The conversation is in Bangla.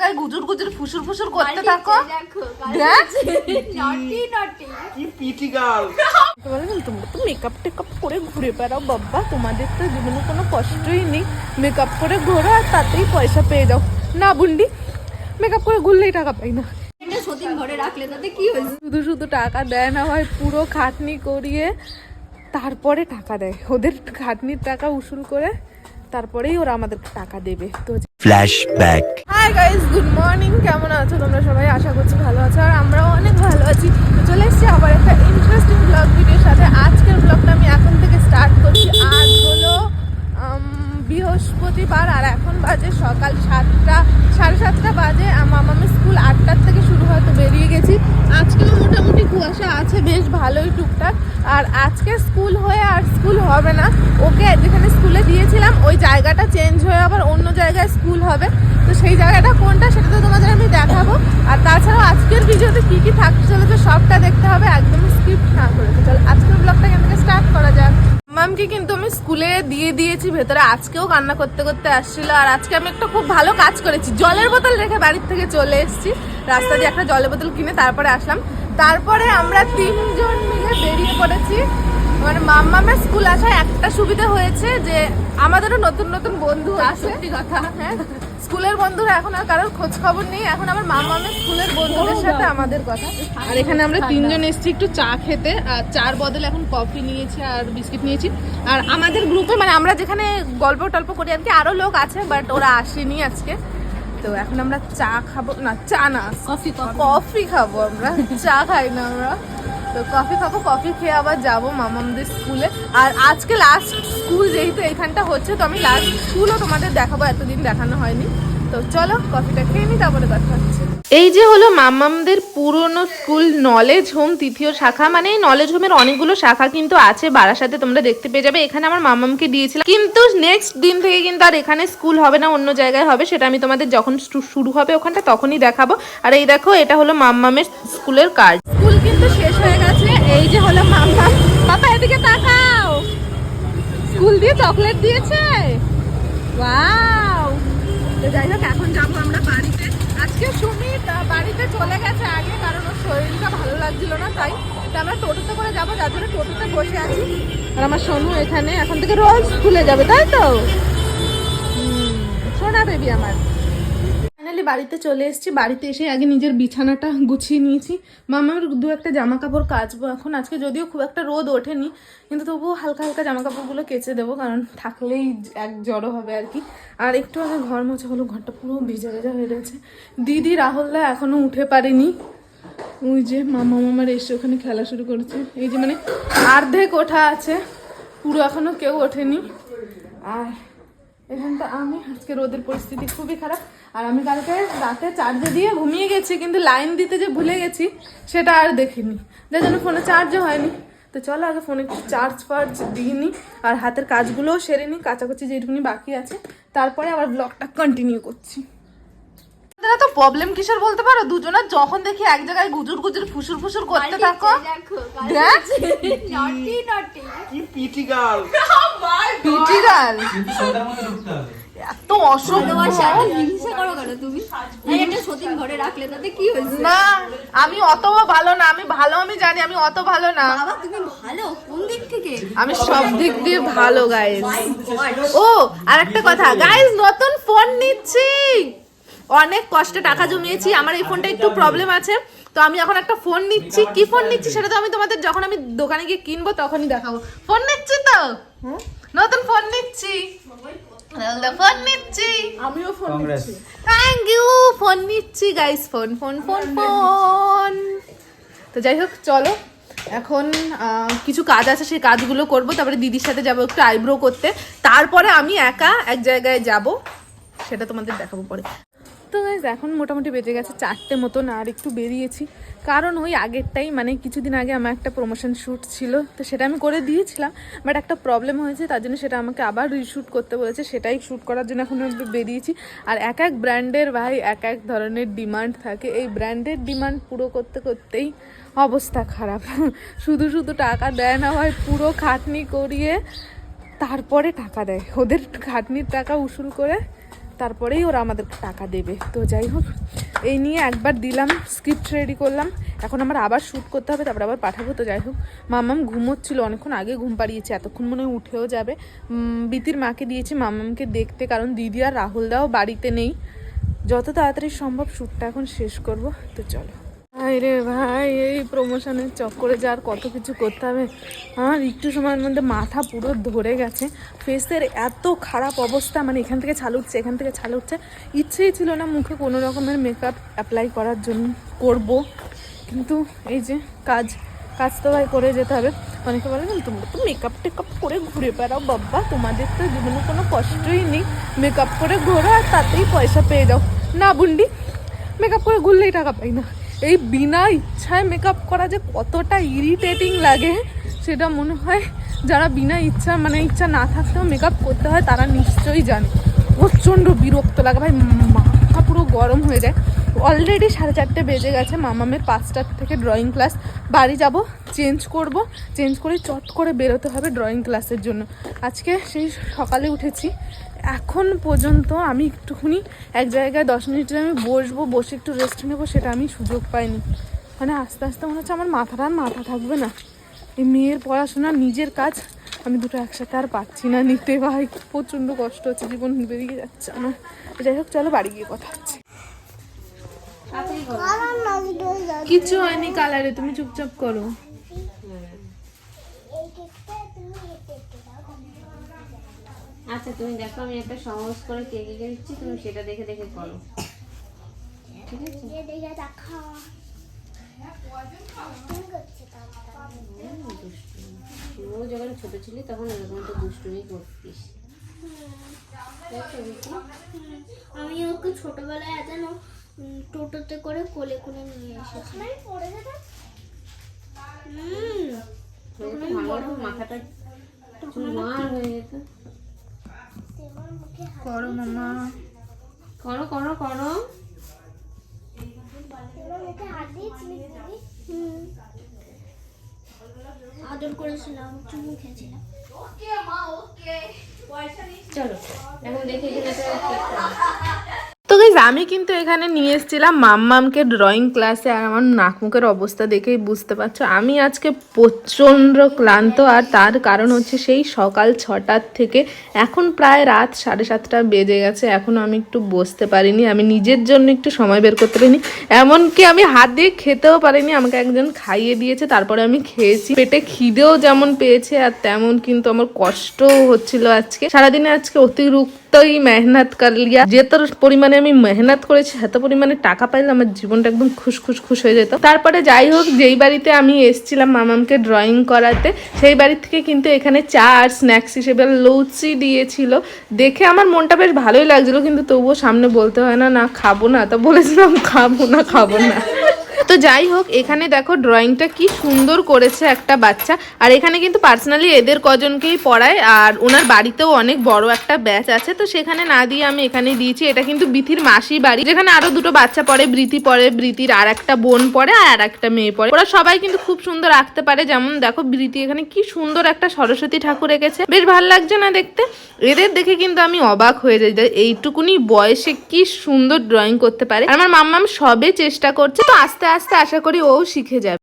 জায়গায় গুজুর গুজুর ফুসুর ফুসুর করতে থাকো। দেখো দেখ। নটি নটি কি পিটি গাল তোমরা তো মেকআপ টেকআপ করে ঘুরে বেড়াও বাবা। তোমাদের তো জীবনে কোনো কষ্টই নেই। মেকআপ করে ঘোরো আর তাতেই পয়সা পেয়ে যাও। না বুন্ডি মেকআপ করে ঘুরলেই টাকা পাই না। সতীন ঘরে রাখলে তাতে কি হয়েছে? শুধু শুধু টাকা দেয় না হয় পুরো খাটনি করিয়ে তারপরে টাকা দেয়। ওদের খাটনির টাকা উসুল করে তারপরেই ওরা আমাদের টাকা দেবে। তো Flashback. Hi guys good morning কেমন আছো? তোমরা সবাই আশা করছি ভালো আছো আর আমরাও অনেক ভালো আছি। চলে এসেছি আবার একটা ইন্টারেস্টিং ব্লগ ভিডিওর সাথে। আজকের ব্লগটা আমি এখন থেকে স্টার্ট করছি। আজ হলো বৃহস্পতিবার আর এখন বাজে সকাল সাতটা, সাড়ে সাতটা বাজে। মামামি স্কুল আটটার থেকে শুরু হয়তো বেরিয়ে গেছি। আজকেও মোটামুটি কুয়াশা আছে, বেশ ভালোই টুকটাক। আর আজকে স্কুল হয়ে আর স্কুল হবে না। ওকে যেখানে স্কুলে দিয়েছিলাম, ওই জায়গাটা চেঞ্জ হয়ে আবার অন্য জায়গায় স্কুল হবে। তো সেই জায়গাটা কোনটা সেটা তো তোমাদের আমি দেখাবো। আর তাছাড়াও আজকের ভিডিওতে কী কী থাকতে চলেছে সবটা দেখতে হবে একদম স্কিপ না করে। তো চলো, আজকের ব্লগটা থেকে স্টার্ট করা যাক। মামকে কিন্তু আমি স্কুলে দিয়ে দিয়েছি, ভেতরে আজকেও কান্না করতে করতে আসছিল। আর আজকে আমি একটা খুব ভালো কাজ করেছি। জলের বোতল রেখে বাড়ির থেকে চলে এসেছি। রাস্তা দিয়ে একটা জলের বোতল কিনে তারপরে আসলাম। তারপরে আমরা তিনজন পড়েছি মানে মাম্মামের স্কুল আসায় একটা সুবিধা হয়েছে যে আমাদেরও নতুন নতুন বন্ধু আছে। কথা। হ্যাঁ স্কুলের বন্ধুরা এখন আর কারোর খোঁজ খবর নেই। এখন আমার মাম্মা মামামের স্কুলের বন্ধুদের সাথে আমাদের কথা। আর এখানে আমরা তিনজন এসেছি একটু চা খেতে। আর চার বদলে এখন কফি নিয়েছি আর বিস্কিট নিয়েছি। আর আমাদের গ্রুপে মানে আমরা যেখানে গল্প টল্প করি আর কি আরও লোক আছে বাট ওরা আসেনি আজকে। তো এখন আমরা চা খাব। না চা না কফি কফি। কফি খাব আমরা। চা খাই না আমরা। তো কফি খাব কফি খেয়ে আবার যাব মামামদের স্কুলে। আর আজকে লাস্ট স্কুল যেহেতু এখানটা হচ্ছে তো আমি লাস্ট স্কুলও তোমাদের দেখাবো এতদিন দেখানো হয়নি। তো চলো কফিটা খেয়ে নি তারপরে কথা হচ্ছে। এই যে হলো মামামদের পুরনো স্কুল নলেজ হোম তৃতীয় শাখা মানে এই নলেজ হোমের অনেকগুলো শাখা কিন্তু আছে বারাসাতে তোমরা দেখতে পেয়ে যাবে। এখানে আমার মামামকে দিয়েছিলাম। কিন্তু নেক্সট দিন থেকে কিন্তু আর এখানে স্কুল হবে না অন্য জায়গায় হবে সেটা আমি তোমাদের যখন শুরু হবে ওখানটা তখনই দেখাবো। আর এই দেখো এটা হলো মাম্মামের স্কুলের কার্ড স্কুল কিন্তু শেষ হয়ে এই যে হলো মাম্মাম পাপা, এদিকে তাকাও। স্কুল দিয়ে চকলেট দিয়েছে। ওয়াও। তো যাই হোক, এখন যাব আমরা বাড়িতে। আজকে সুমিত বাড়িতে চলে গেছে আগে, কারণ ওর শরীরটা ভালো লাগছিল না, তাই। আমরা টোটোতে করে যাব, যার জন্য টোটোতে বসে আছি। আর আমার সোনু এখানে, এখন থেকে রোজ স্কুলে যাবে, তাই তো? সোনা বেবি আমার। ফাইনালি বাড়িতে চলে এসেছি। বাড়িতে এসে আগে নিজের বিছানাটা গুছিয়ে নিয়েছি। মামার দু একটা জামা কাপড় কাচবো এখন। আজকে যদিও খুব একটা রোদ ওঠেনি, কিন্তু তবুও হালকা হালকা জামা কাপড়গুলো কেচে দেবো, কারণ থাকলেই এক জড়ো হবে আর কি। আর একটু আগে ঘর মোছা হলো, ঘরটা পুরো ভেজা ভেজা হয়ে রয়েছে। দিদি রাহুলদা এখনও উঠে পারেনি। ওই যে মামা মামার এসে ওখানে খেলা শুরু করেছে। এই যে মানে অর্ধেক ওঠা আছে, পুরো এখনও কেউ ওঠেনি। আর এখানটা আমি, আজকে রোদের পরিস্থিতি খুবই খারাপ। আর আমি কালকে রাতে চার্জে দিয়ে ঘুমিয়ে গেছি কিন্তু লাইন দিতে যে ভুলে গেছি সেটা আর দেখিনি। যার জন্য ফোনে চার্জও হয়নি। তো চলো আগে ফোনে একটু চার্জ ফার্জ দিয়ে নিই আর হাতের কাজগুলোও সেরে নিই কাচাকুচি যেটুকুনি বাকি আছে। তারপরে আবার ব্লগটা কন্টিনিউ করছি। তো প্রবলেম কিসের বলতে পারো? দুজনের যখন দেখি এক জায়গায় গুজুর গুজুর ফুসুর ফুসুর করতে থাকো। দেখো দেখ। নটি নটি কি পিটি গাল পিটি গাল এত না আমি অত ভালো না আমি ভালো আমি জানি আমি অত ভালো না। বাবা তুমি ভালো? কোন দিক থেকে? আমি সব দিক দিয়ে ভালো গাইজ My ও আর একটা কথা গাইজ নতুন ফোন নিচ্ছি। অনেক কষ্টে টাকা জমিয়েছি আমার এই ফোনটা একটু প্রবলেম আছে। তো আমি এখন একটা ফোন নিচ্ছি। কি ফোন নিচ্ছি সেটা তো আমি তোমাদের যখন আমি দোকানে গিয়ে কিনবো তখনই দেখাবো। ফোন নিচ্ছি তো? নতুন ফোন নিচ্ছি। ফোন নিচ্ছি আমিও ফোন নিচ্ছি। থ্যাংক ইউ ফোন নিচ্ছি guys phone phone phone phone তো যাই হোক চলো। এখন আহ, কিছু কাজ আছে সেই কাজগুলো করব। তারপরে দিদির সাথে যাব একটু আইব্রো করতে। তারপরে আমি একা এক জায়গায় যাব। সেটা তোমাদের দেখাবো পরে। তো গাইজ এখন মোটামুটি বেজে গেছে চারটে মতন আর একটু বেরিয়েছি। কারণ ওই আগেরটাই মানে কিছুদিন আগে আমার একটা প্রমোশন শ্যুট ছিল, তো সেটা আমি করে দিয়েছিলাম। বাট একটা প্রবলেম হয়েছে, তার জন্য সেটা আমাকে আবার রিশ্যুট করতে বলেছে। সেটাই শ্যুট করার জন্য এখন বেরিয়েছি। আর এক এক ব্র্যান্ডের ভাই, এক এক ধরনের ডিমান্ড থাকে। এই ব্র্যান্ডের ডিমান্ড পুরো করতে করতেই অবস্থা খারাপ। শুধু শুধু টাকা দেয় না, হয় পুরো খাটনি করিয়ে তারপরে টাকা দেয়। ওদের খাটনির টাকা উসুল করে তারপরেই ওরা আমাদের টাকা দেবে। তো যাই হোক, এই নিয়ে একবার দিলাম স্ক্রিপ্ট রেডি করলাম। এখন আমার আবার শ্যুট করতে হবে, তারপর আবার পাঠাবো, তো যাই হোক। মামাম ঘুমোচ্ছিল, অনেকক্ষণ আগে ঘুম পাড়িয়েছে, এতক্ষণ মনে হয় উঠেও যাবে। বিতির মাকে দিয়েছি, মামামকে দেখতে, কারণ দিদি আর রাহুলদাও বাড়িতে নেই। যত তাড়াতাড়ি সম্ভব শ্যুটটা এখন শেষ করব, তো চলো। ভাই রে ভাই, এই প্রমোশনের চক্করে যার কত কিছু করতে হবে। আমার একটু সময়ের মধ্যে মাথা পুরো ধরে গেছে। ফেসের এত খারাপ অবস্থা মানে এখান থেকে ছাল উঠছে, এখান থেকে ছাল উঠছে। ইচ্ছেই ছিল না মুখে কোনো রকমের মেকআপ অ্যাপ্লাই করার জন্য করব। কিন্তু এই যে কাজ কাজ তো ভাই করে যেতে হবে। অনেকে বলে, না, তোমরা তো মেকআপ টেকআপ করে ঘুরে বেড়াও বাবা। তোমাদের তো জীবনে কোনো কষ্টই নেই। মেকআপ করে ঘোরো আর তাতেই পয়সা পেয়ে যাও। না বুন্ডি মেকআপ করে ঘুরলেই টাকা পাই না। এই বিনা ইচ্ছায় মেকআপ করা যে কতটা ইরিটেটিং লাগে, সেটা মনে হয় যারা বিনা ইচ্ছা মানে ইচ্ছা না থাকতেও মেকআপ করতে হয়, তারা নিশ্চয়ই জানে। প্রচণ্ড বিরক্ত লাগে। ভাই, মাথা পুরো গরম হয়ে যায়। অলরেডি সাড়ে চারটে বেজে গেছে, মামামের পাঁচটার থেকে ড্রয়িং ক্লাস বাড়ি যাব চেঞ্জ করব। চেঞ্জ করে চট করে বেরোতে হবে ড্রয়িং ক্লাসের জন্য। আজকে সেই সকালে উঠেছি। এখন পর্যন্ত আমি একটুখানি এক জায়গায় দশ মিনিটের আমি বসবো, বসে একটু রেস্ট নেব, সেটা আমি সুযোগ পাইনি। মানে আস্তে আস্তে মনে হচ্ছে আমার মাথাটা মাথা থাকবে না। এই মেয়ের পড়াশোনা নিজের কাজ, আমি দুটো একসাথে আর পাচ্ছি না নিতে। ভাই, প্রচণ্ড কষ্ট হচ্ছে, জীবন বেরিয়ে যাচ্ছে আমার। যাই হোক, চলো বাড়ি গিয়ে কথা হচ্ছে। কিছু হয়নি কালারে তুমি চুপচাপ করো। আচ্ছা তুমি দেখো আমি একটা সহজ করে কেক এঁকে দিচ্ছি তুমি সেটা দেখে দেখে করো। ঠিক আছে? তুইও যখন ছোট ছিলি তখন এরকম তো দুষ্টুমি করতিস। আমি ওকে ছোটবেলায় যেন টোটোতে করে কোলে কোলে নিয়ে এসেছি। মাথাটা চুরমার হয়ে যেত। করো মামা। করো করো করো। আদর করেছিলাম চুমু খেয়েছিলাম। চলো এখন দেখি আমি কিন্তু এখানে নিয়ে এসেছিলাম মাম্মামকে ড্রয়িং ক্লাসে আর আমার নাক মুখের অবস্থা দেখেই বুঝতে পারছ। আমি আজকে প্রচণ্ড ক্লান্ত, আর তার কারণ হচ্ছে সেই সকাল ছটার থেকে এখন প্রায় রাত সাড়ে সাতটা বেজে গেছে এখনও আমি একটু বসতে পারিনি, আমি নিজের জন্য একটু সময় বের করতে পারিনি। এমনকি আমি হাত দিয়ে খেতেও পারিনি, আমাকে একজন খাইয়ে দিয়েছে, তারপরে আমি খেয়েছি। পেটে খিদেও যেমন পেয়েছে, আর তেমন কিন্তু আমার কষ্টও হচ্ছিল আজকে। সারাদিনে আজকে অতিরিক্তই মেহনত কর লিয়া, যে পরিমাণে আমি মেহনত করেছি, এত পরিমাণে টাকা পাইলে আমার জীবনটা একদম খুশ খুশ খুশ হয়ে যেত। তারপরে যাই হোক, যেই বাড়িতে আমি এসেছিলাম মামামকে ড্রয়িং করাতে, সেই বাড়ি থেকে কিন্তু এখানে চা আর স্ন্যাক্স হিসেবে লুচি দিয়েছিল। দেখে আমার মনটা বেশ ভালোই লাগছিল, কিন্তু তবুও সামনে বলতে হয় না না, খাব না। তা বলেছিলাম, খাব না খাব না। তো যাই হোক, এখানে দেখো ড্রয়িংটা কি সুন্দর করেছে একটা বাচ্চা। আর এখানে কিন্তু পার্সোনালি এদের কজনকেই পড়ায়, আর ওনার বাড়িতেও অনেক বড় একটা ব্যাচ আছে। তো সেখানে না দিয়ে আমি এখানে দিয়েছি। এটা কিন্তু বিথির মাসি বাড়ি, যেখানে আরও দুটো বাচ্চা পড়ে বৃতি পড়ে বৃতির আর একটা বোন পড়ে, আর একটা মেয়ে পড়ে। ওরা সবাই কিন্তু খুব সুন্দর আঁকতে পারে। যেমন দেখো বৃতি এখানে কি সুন্দর একটা সরস্বতী ঠাকুর এঁকেছে। বেশ ভালো লাগছে না দেখতে। এদের দেখে কিন্তু আমি অবাক হয়ে যাই এইটুকুনি বয়সে কি সুন্দর ড্রয়িং করতে পারে। আমার মাম্মাম সবে চেষ্টা করছে। তো আস্তে আস্তে আশা করি ও শিখে যাবে।